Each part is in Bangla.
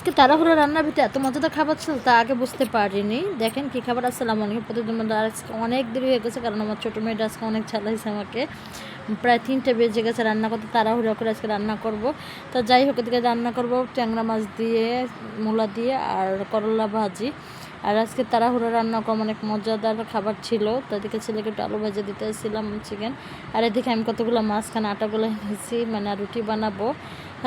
আজকে তাড়াহুড়ো রান্নার ভিতরে এত মজাদার খাবার ছিল তা আগে বুঝতে পারিনি। দেখেন কী খাবার আসসালাম অনেক প্রতিদিন মধ্যে আজকে অনেক দেরি হয়ে গেছে, কারণ আমার ছোটো মেয়েটা আজকে অনেক চালাইছে আমাকে। প্রায় তিনটে বেজে গেছে রান্না করতে, তাড়াহুড়ো করে আজকে রান্না করব। তো যাই হোক, এদিকে রান্না করব, ট্যাংরা মাছ দিয়ে, মূলা দিয়ে আর করলা ভাজি। আর আজকে তাড়াহুড়ো রান্না কম অনেক মজাদার খাবার ছিল। তো এদিকে ছেলেকে একটু আলু ভাজা দিতে এসেছিলাম, চিকেন। আর এদিকে আমি কতগুলো মাছখানে আটাগুলো এনেছি মানে রুটি বানাবো।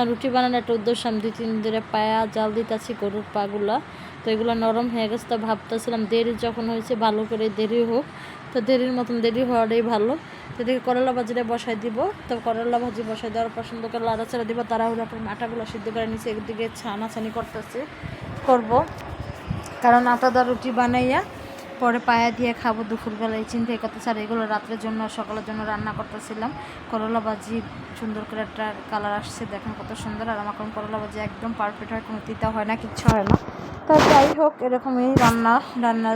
রুটি বানানোর একটা উদ্দেশ্য আমি দুই, তিন দিন ধরে পায়া জাল দিতেছি, গরুর পাগুলা। তো এগুলো নরম হয়ে গেছে, তো ভাবতেছিলাম দেরি যখন হয়েছে ভালো করে দেরি হোক, তো দেরির মতন দেরি হওয়াটাই ভালো। তো এদিকে করলা ভাজিটা বসাই দিব, তো করলা ভাজি বসাই দেওয়ার পর সুন্দর করে লাড়াচাড়া দিব, তাড়াহুড়া করে আটাগুলো সিদ্ধ করে নিচে একদিকে ছানাছানি করতেছে, করব। কারণ আটাদার রুটি বানাইয়া পরে পায়া দিয়ে খাব দুপুরবেলায়। চিন্তাই করতে স্যার এগুলো রাত্রের জন্য, সকালের জন্য রান্না করতেছিলাম। করলা ভাজি, সুন্দর করে একটা কালার আসছে, দেখেন কত সুন্দর। আর আমার করলা ভাজি একদম পারফেক্ট হয়, কোনো তিতা হয় না, কিচ্ছু হয় না। তো যাই হোক, এরকমই রান্না রান্না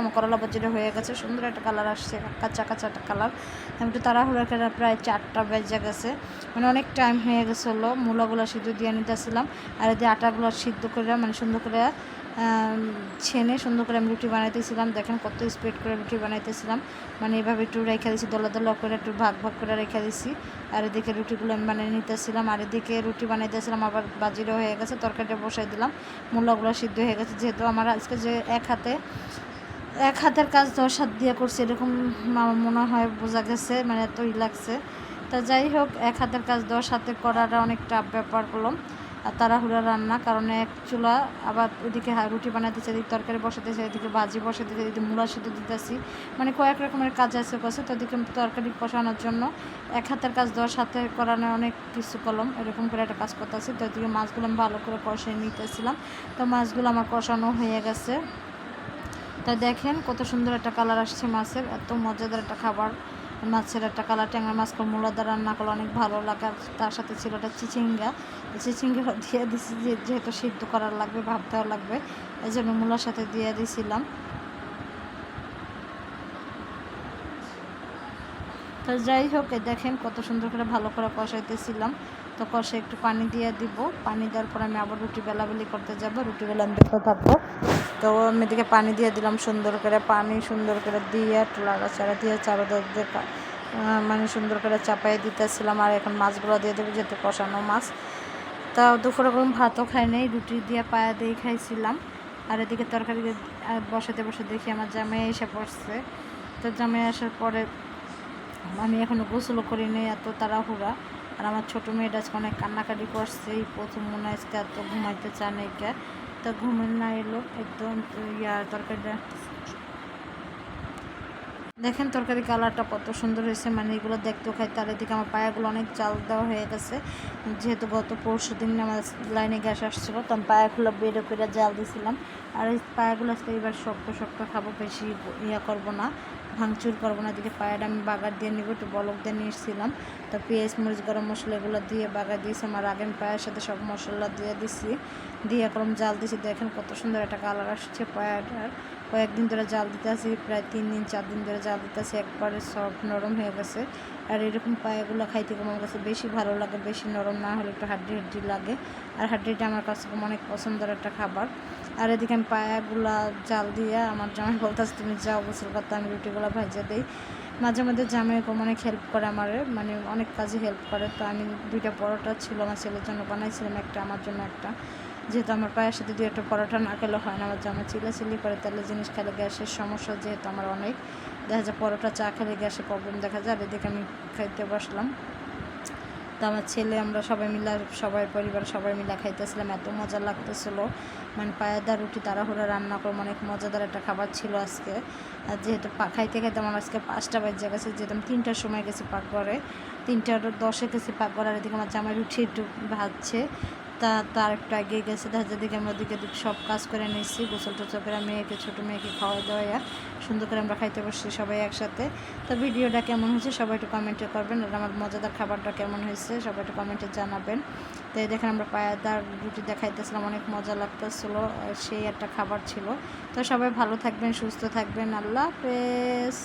আমার করলা ভাজিটা হয়ে গেছে, সুন্দর একটা কালার আসছে, কাঁচা কাঁচা একটা কালার আমি একটু তাড়াহুড়া করে প্রায় চারটা বেজে গেছে। মানে অনেক টাইম হয়ে গেছে হলো মূলাগুলো সিদ্ধ দিয়ে নিতেছিলাম। আর এদের আটাগুলো সিদ্ধ করে মানে সুন্দর করে ছেনে সুন্দর করে আমি রুটি বানাইতেছিলাম। দেখেন কত স্পিড করে রুটি বানাইতেছিলাম। মানে এভাবে একটু রেখে দিছি, দলা দলা করে একটু ভাগ ভাগ করে রেখে দিছি। আর এদিকে রুটিগুলো আমি বানিয়ে নিতেছিলাম, আর এদিকে রুটি বানাইতেছিলাম, আবার বাজিরও হয়ে গেছে, তরকারিটা বসাই দিলাম। মূলাগুলো সিদ্ধ হয়ে গেছে, যেহেতু আমার আজকে যে এক হাতে, এক হাতের কাজ দশ হাত দিয়ে করছি, এরকম আমার মনে হয় বোঝা গেছে মানে এতই লাগছে। তা যাই হোক, এক হাতের কাজ দশ হাতে করাটা অনেক টাফ ব্যাপার করলাম আর তাড়াহুড়া রান্না, কারণ এক চুলা আবার ওইদিকে রুটি বানাতেছে এদিকে তরকারি বসাতেছে এদিকে ভাজি বসাতেছে এদিকে মূলা সিদ্ধ দিতেছি। মানে কয়েক রকমের কাজ আছে কাছে তো ওদিকে তরকারি কষানোর জন্য এক হাতের কাজ দশ হাতে করানো অনেক কিছু কলম, এরকম করে একটা কাজ করতেছি। তো ওইদিকে মাছগুলো আমি ভালো করে কষিয়ে নিতেছিলাম। তো মাছগুলো আমার কষানো হয়ে গেছে। তা দেখেন কত সুন্দর একটা কালার আসছে মাছের, এত মজাদার একটা খাবার। মাছের একটা কালার ট্যাংরা মাছ মূলাদার রান্না করলে অনেক ভালো লাগে। আর তার সাথে ছিল একটা চিচিঙ্গা। চিচিঙ্গা দিয়ে দিছি যেহেতু সিদ্ধ করার লাগবে ভাবতেও লাগবে, এই জন্য মূলার সাথে দিয়ে দিছিলাম। তো যাই হোক দেখেন কত সুন্দর করে ভালো করে কষাইতেছিলাম। তো কষে একটু পানি দিয়ে দিব। পানি দেওয়ার পর আমি আবার রুটি বেলাবেলি করতে যাব। রুটি বেলা আমি দেখতে থাকব। তো আমি এদিকে পানি দিয়ে দিলাম সুন্দর করে। পানি সুন্দর করে দিয়ে, একটু দিয়ে চারোদার দিয়ে মানে সুন্দর করে চাপাই দিতেছিলাম আর এখন মাছগুলো দিয়ে দেবো যেহেতু কষানো মাছ। তা দুপুরে কোনো ভাতও খাই নাই, রুটি দিয়ে পায়া দিয়ে খাইছিলাম। আর এদিকে তরকারি বসাতে বসে দেখি আমার জামাই এসে পড়ছে। তো জামাই আসার পরে আমি এখনও গোসলও করিনি এত তাড়াহুড়া। আর আমার ছোটো মেয়েটা আজকে অনেক কান্নাকাটি করছে, এই প্রথম মনে হয় এত ঘুমাইতে চান এইটা তো ঘুমের না এলো, একদম ইয়া, তরকারিটা দেখেন তরকারি কালারটা কত সুন্দর হয়েছে মানে এগুলো দেখতেও খাই। তার এদিকে আমার পায়াগুলো অনেক চাল দেওয়া হয়ে গেছে। যেহেতু গত পরশু দিন আমার লাইনে গ্যাস আসছিল, তো আমি পায়াগুলো বেরো করে জাল দিয়েছিলাম আর এই পায়াগুলো আজকে এবার শক্ত শক্ত খাব, বেশি ইয়া করব না, ভাঙচুর করব না। দিকে পায়াটা আমি বাগার দিয়ে নিব, একটু বলক দিয়ে নিয়ে এসেছিলাম তো পেঁয়াজ, মরিচ, গরম মশলা এগুলো দিয়ে বাগার দিয়েছি। আমার আগে আমি পায়ের সাথে সব মশলা দিয়ে দিছি, দিয়ে এখন জাল দিয়েছি দেখেন কত সুন্দর একটা কালার আসছে পায়াটার। কয়েকদিন ধরে জাল দিতে আসি প্রায় তিন দিন, চার দিন ধরে জাল দিতে আসি একবারে সফট নরম হয়ে গেছে। আর এরকম পায়াগুলো খাইতে আমার কাছে বেশি ভালো লাগে, বেশি নরম না হলে একটু হাড্ডি হাড্ডি লাগে। আর হাড্ডিটা আমার কাছে অনেক পছন্দের একটা খাবার। আর এদিকে আমি পায়াগুলা জাল দিয়ে আমার জামাই বলতেছে, তুমি যাও গোসল করতে, আমি রুটিগুলো ভাজা দিই। মাঝে মাঝে জামাই অনেক হেল্প করে আমার মানে অনেক কাজে হেল্প করে। তো আমি দুইটা পরোটা ছিল আমার ছেলের জন্য, বানাইছিলাম একটা, আমার জন্য একটা। যেহেতু আমার পায়ের সাথে দু একটা পরোটা না খেলে হয় না, আমার জামা চিলাচিলি করে তাহলে জিনিস খেলে গ্যাসের সমস্যা যেহেতু আমার অনেক। দেখা যায় পরোটা চা খেলে গ্যাসের প্রবলেম দেখা যায় এদিকে আমি খাইতে বসলাম। তো আমার ছেলে, আমরা সবাই মিলে সবাই পরিবার সবাই মিলে খাইতেছিলাম, এত মজা লাগতেছিল। মানে পায়েদার রুটি, তাড়াহুড়া, রান্না করে অনেক মজাদার একটা খাবার ছিল আজকে। আর যেহেতু খাইতে খাইতে আমার আজকে পাঁচটা বাজে গেছে, যেহেতু আমি তিনটার সময় গেছি পাকঘরে তিনটার দশে গেছি পাকঘর, আর এদিকে আমার জামাই রুটি একটু ভাজছে। তা তার একটু এগিয়ে গেছে। দেখা দিকে আমরা দিকে সব কাজ করে নিয়েছি, গোসল টোসল করে মেয়েকে, ছোটো মেয়েকে খাওয়া দাওয়া সুন্দর করে আমরা খাইতে বসছি সবাই একসাথে। তো ভিডিওটা কেমন হয়েছে সবাই একটু কমেন্টে করবেন আর আমার মজাদার খাবারটা কেমন হয়েছে সবাই একটু কমেন্টে জানাবেন। তো এই দেখেন আমরা পায়াদার রুটি দেখাইতেছিলাম, অনেক মজা লাগতেছিল সেই একটা খাবার ছিল। তো সবাই ভালো থাকবেন, সুস্থ থাকবেন। আল্লাহ হাফেজ।